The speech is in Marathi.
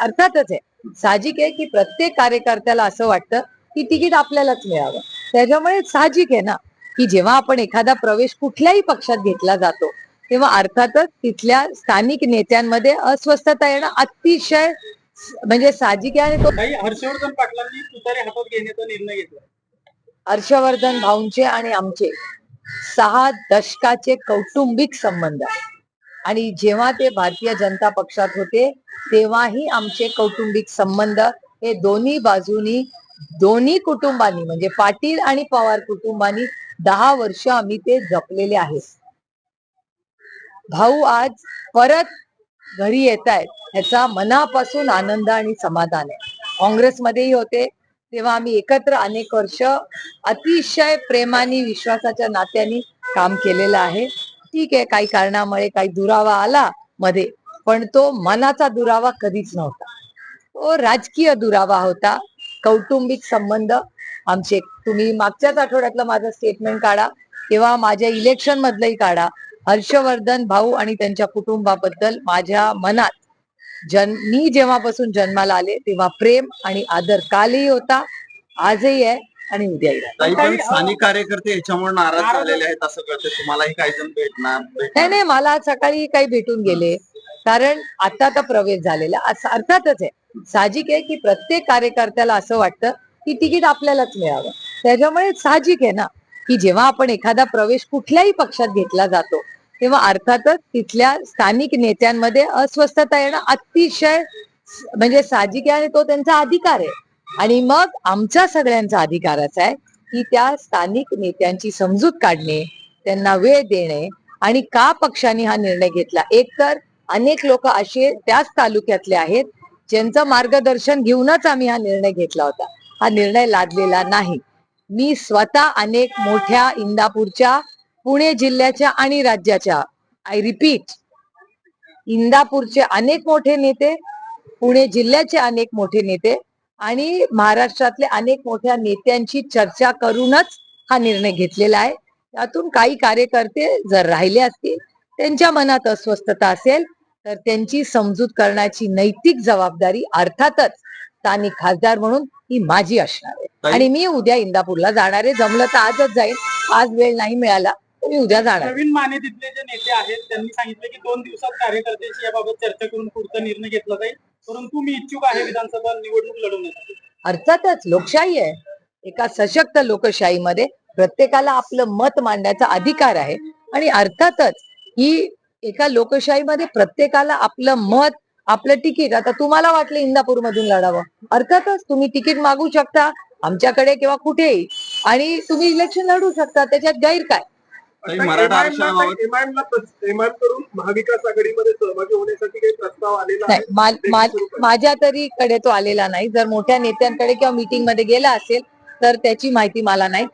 अर्थातच आहे. साहजिक आहे की प्रत्येक कार्यकर्त्याला असं वाटतं की तिकीट आपल्यालाच मिळावं. त्याच्यामुळे साहजिक आहे ना की जेव्हा आपण एखादा प्रवेश कुठल्याही पक्षात घेतला जातो तेव्हा अर्थातच तिथल्या स्थानिक नेत्यांमध्ये अस्वस्थता येणं अतिशय म्हणजे साहजिक आहे आणि तो हर्षवर्धन पाटलांनी तुतारी हातात घेण्याचा निर्णय घेतला. हर्षवर्धन भाऊंचे आणि आमचे सहा दशकाचे कौटुंबिक संबंध. आहे. आणि जेव्हा ते भारतीय जनता पक्षात होते तेव्हाही आमचे कौटुंबिक संबंध हे दोन्ही बाजूनी दोन्ही कुटुंबांनी म्हणजे पाटील आणि पवार कुटुंबांनी दहा वर्ष आम्ही ते जपलेले आहेत. भाऊ आज परत घरी येत आहेत ह्याचा मनापासून आनंद आणि समाधान आहे. काँग्रेसमध्येही होते तेव्हा आम्ही एकत्र अनेक वर्ष अतिशय प्रेमाने विश्वासाच्या नात्याने काम केलेलं आहे. ठीक आहे काही कारणामुळे काही दुरावा आला मध्ये पण तो मनाचा दुरावा कधीच नव्हता. तो राजकीय दुरावा होता कौटुंबिक संबंध. आमचे तुम्ही मागच्याच आठवड्यातलं माझं स्टेटमेंट काढा किंवा माझ्या इलेक्शन मधलंही काढा. हर्षवर्धन भाऊ आणि त्यांच्या कुटुंबाबद्दल माझ्या मनात जन मी जेव्हापासून जन्माला आले तेव्हा प्रेम आणि आदर कालही होता आजही आहे. आणि उद्याही राहील. काही पण स्थानिक कार्यकर्ते याच्यामुळे नाराज झालेले आहेत असं कळतं तुम्हालाही काही जण भेटणार नाही. नाही मला आज सकाळी काही भेटून गेले. कारण आता आता प्रवेश झालेला. असं अर्थातच आहे. साहजिक आहे की प्रत्येक कार्यकर्त्याला असं वाटतं की तिकीट आपल्यालाच मिळावं. त्याच्यामुळे साहजिक आहे ना की जेव्हा आपण एखादा प्रवेश कुठल्याही पक्षात घेतला जातो तेव्हा अर्थातच तिथल्या स्थानिक नेत्यांमध्ये अस्वस्थता येणं अतिशय म्हणजे साहजिक आहे आणि तो त्यांचा अधिकार आहे. आणि मग आमच्या सगळ्यांचा अधिकारच आहे की त्या स्थानिक नेत्यांची समजूत काढणे त्यांना वेळ देणे आणि का पक्षाने हा निर्णय घेतला? एक तर अनेक लोक असे त्याच तालुक्यातले आहेत ज्यांचं मार्गदर्शन घेऊनच आम्ही हा निर्णय घेतला होता. हा निर्णय लादलेला नाही. मी स्वतः अनेक मोठ्या इंदापूरच्या पुणे जिल्ह्याच्या आणि राज्याच्या आय रिपीट इंदापूरचे अनेक मोठे नेते पुणे जिल्ह्याचे अनेक मोठे नेते आणि महाराष्ट्रातले अनेक मोठ्या नेत्यांची चर्चा करूनच हा निर्णय घेतलेला आहे. त्यातून काही कार्यकर्ते जर राहिले असतील त्यांच्या मनात अस्वस्थता असेल तर त्यांची समजूत करण्याची नैतिक जबाबदारी अर्थातच स्थानिक खासदार म्हणून ही माझी असणार आहे. आणि मी उद्या इंदापूरला जाणार आहे. जमलं तर आजच जाईल आज वेळ नाही मिळाला तर मी उद्या जाणार. प्रवीण माने तिथले जे नेते आहेत त्यांनी सांगितलं की दोन दिवसात कार्यकर्त्यांशी याबाबत चर्चा करून पुढचा निर्णय घेतला जाईल. परंतु मी इच्छुक आहे विधानसभा निवडणूक लढवण्यासाठी अर्थातच लोकशाही आहे. एका सशक्त लोकशाहीमध्ये प्रत्येकाला आपलं मत मांडण्याचा अधिकार आहे. आणि अर्थातच ही एका लोकशाहीमध्ये प्रत्येकाला आपलं मत आपलं तिकीट आता तुम्हाला वाटलं इंदापूर मधून लढावं. अर्थातच तुम्ही तिकीट मागू शकता आमच्याकडे किंवा कुठेही. आणि तुम्ही इलेक्शन लढू शकता त्याच्यात गैर काय? काही मराठा आरक्षणाबाबत करून महाविकास आघाडीमध्ये सहभागी होण्यासाठी काही प्रस्ताव आलेला माझ्या तरी कडे तो आलेला नाही. जर मोठ्या नेत्यांकडे किंवा मीटिंगमध्ये गेला असेल तर त्याची माहिती मला नाही.